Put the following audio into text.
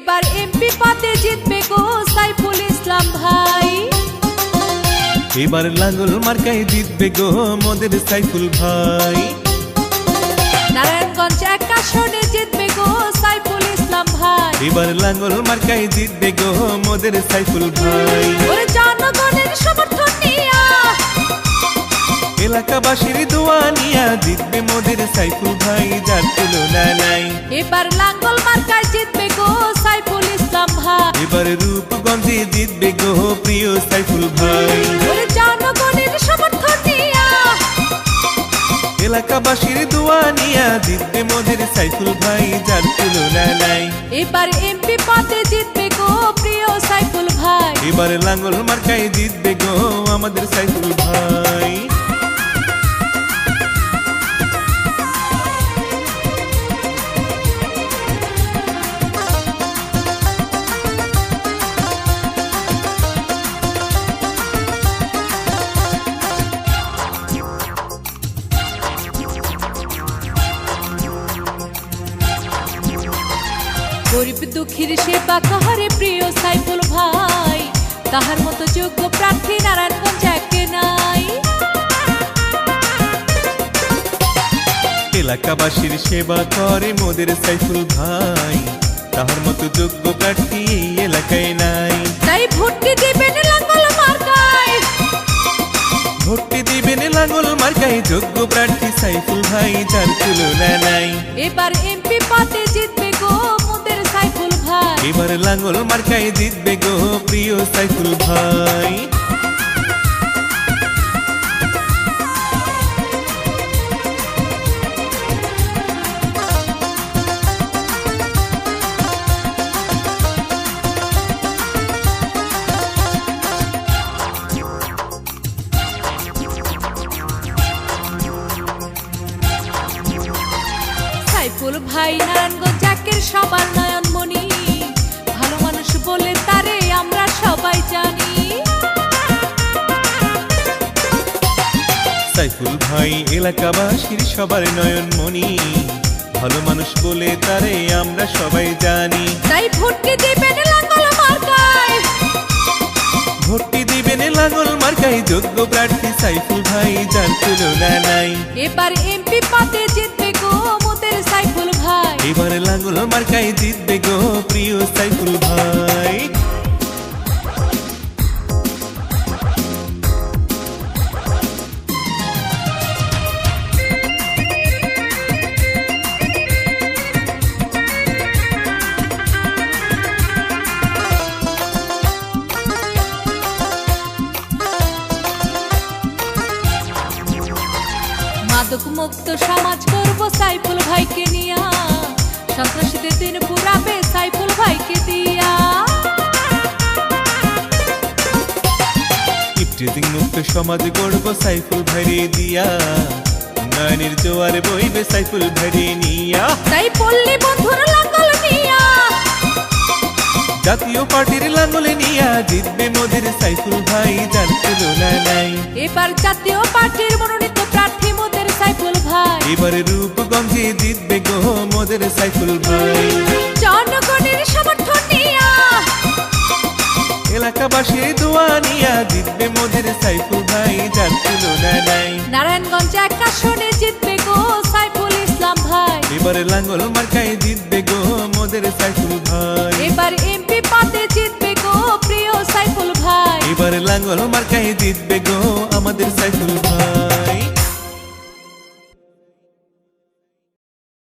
এবার এমপি পদে জিতবে গো সাইফুল ইসলাম ভাই। এবার লাঙ্গল মার্কায় জিতবে গো মোদের সাইফুল ভাই। নারায়ণগঞ্জ এক আসনে জিতবে গো সাইফুল ইসলাম ভাই। এবার লাঙ্গল মার্কায় জিতবে গো মোদের সাইফুল ভাই। ওরে জনগণের সমর্থন নিয়া। এলাকাবাসীর দোয়া নিয়া জিতবে মোদের সাইফুল ভাই যার তুলনা নাই। এবার লাঙ্গল মার্কায় জিতবে এবার রূপগঞ্জে জিতবে গো প্রিয় সাইফুল ভাই। জনগণের সমর্থন এলাকাবাসীর দোয়া নিয়া জিতবে মোদের সাইফুল ভাই যার তুলনা নাই। এবার এমপি পদে জিতবে গো প্রিয় সাইফুল ভাই। এবার লাঙ্গল মার্কায় জিতবে গো আমাদের সাইফুল ভাই। গরিব দুঃখীর সেবা কাহারে প্রিয় সাইফুল ভাই? তাহার মতো যোগ্য প্রার্থী নারায়ণগঞ্জ একে নাই। এলাকাবাসীর সেবা করে মোদের সাইফুল ভাই। তাহার মতো যোগ্য প্রার্থী এই এলাকায় নাই। তাই ভোটটি দিবেন লাঙ্গল মার্কায়। ভোটটি দিবেন লাঙ্গল মার্কায় যোগ্য প্রার্থী সাইফুল ভাই যার তুলনা নাই। এবার এমপি এবার লাঙ্গল মার্কায় জিতবে গো প্রিয় সাইফুল ভাই। ভাই নারায়ণগঞ্জ একের সবার নয়নমণি ভাই এলাকাবাসীর সবার নয়ন মনি ভালো মানুষ বলে তারে আমরা সবাই জানি। তাই ভোটটি দিবেন লাঙ্গল মার্কায়। ভোটটি দিবেন লাঙ্গল মার্কায় যোগ্য প্রার্থী সাইফুল ভাই যার তুলনা নাই। এবার এমপি পদে জিতবে গো মোদের সাইফুল ভাই। এবার লাঙ্গল মার্কায় জিতবে গো প্রিয় সাইফুল ভাই। মাদক মুক্ত সমাজ করব সাইফুল ভাইকে নিয়া। সন্ত্রাসীদের দিন পুরাবে সাইফুল ভাইকে দিয়া। ইফটিজিং মুক্ত সমাজ গড়ব সাইফুল ভাইরে দিয়া। উন্নয়নের জোয়ারে বইবে সাইফুল ভাইরে নিয়া। তাই পল্লী বন্ধুর লাঙ্গল নিয়া। জাতীয় পার্টির লাঙ্গলে নিয়া জিতবে মোদের সাইফুল ভাই যার তুলনা নাই। এবার জাতীয় পার্টির মনোনীত প্রার্থী এবারে রূপগঞ্জে জিতবে গো মোদের সাইফুল ভাই। জনগণের সমর্থন নিয়া। এলাকাবাসীর দোয়া নিয়া জিতবে মোদের সাইফুল ভাই যার তুলনা নাই নারায়ণগঞ্জ এক আসনে জিতবে গো সাইফুল ইসলাম ভাই। এবারে লাঙ্গল মার্কায় জিতবে গো মোদের সাইফুল ভাই। এবার এমপি পদে জিতবে গো প্রিয় সাইফুল ভাই। এবারে লাঙ্গল মার্কায় জিতবে গো আমাদের সাইফুল ভাই